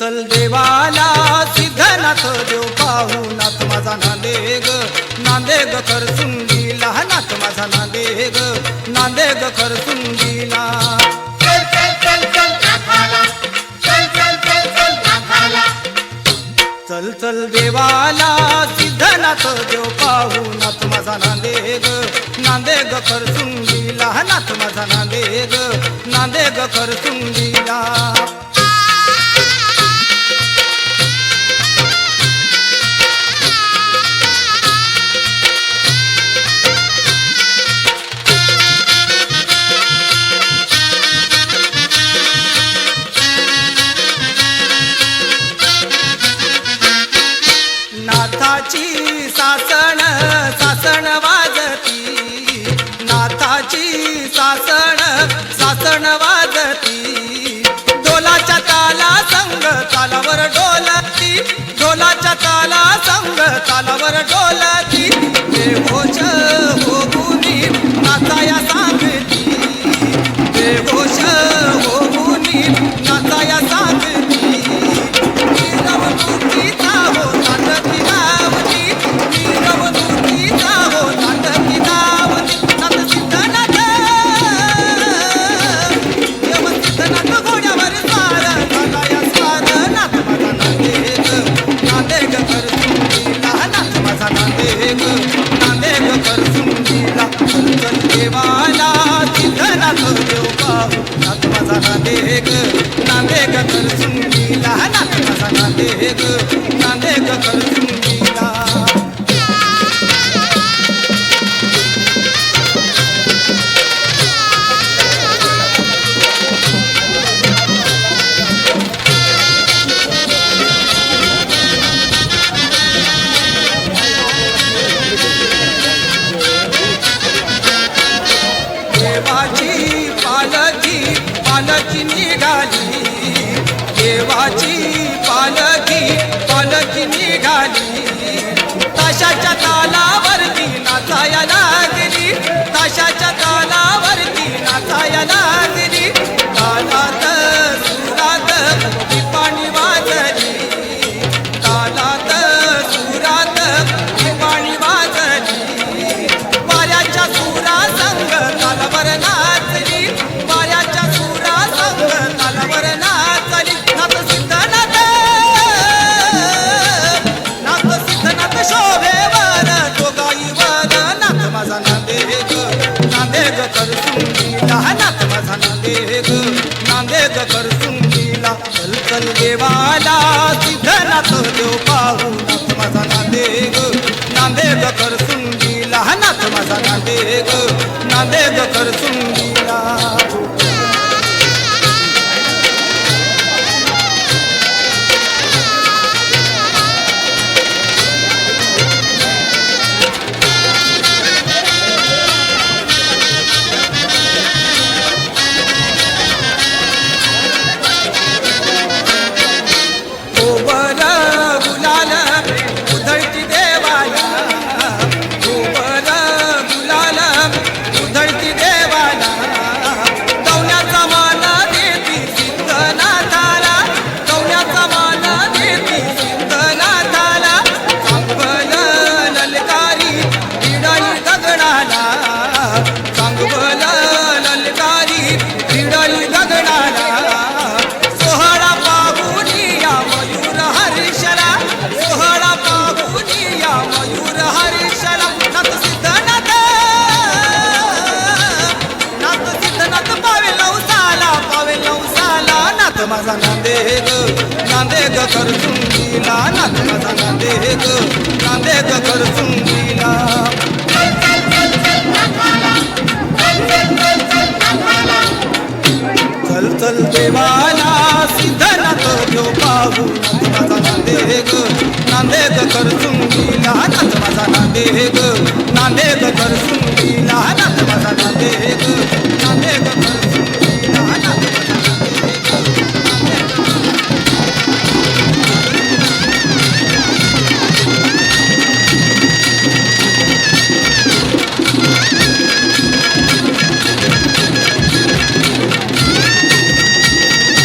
चल देवाला सिद्धनाथ देव पाहू नाथ माझा नांदे ग नांदे ग करसुंगी लहानाथ माझा नांदे ग नांदे ग करसुंगीला चल चल चल चल नाथाला चल देवाला सिद्धनाथ देव पाहू नाथ माझा नांदे ग नांदे ग करसुंगी लहानाथ माझा नांदे ग नांदे ग करसुंगी नाथाची सासण सासण वाजती. नाथाची सासण सासण वाजती. डोलाच्या ताला संग तालावर डोलती डोलाच्या ताला संग तालावर डोलती माझा नांदेग नांदेग करसुंडीला नांदेग करसुंडीला चल चल देवाला सिद्धनाथ देव पाहू नाथ माझा नांदेग. नांदेग करसुंडीला नाथ माझा नांदेग. नांदेग करसुंडीला माझा नांदेग नांदेग करसुंडीला नाथ माझा नांदेग नांदेग कर चल चल चल चल नाथाला चल चल चल देवाला सिद्धनाथ घेऊ पाहू. नाथ माझा नांदेग नांदेग करसुंडीला नाथ माझा नांदेग नांदेग करसुंडीला नाथ माझा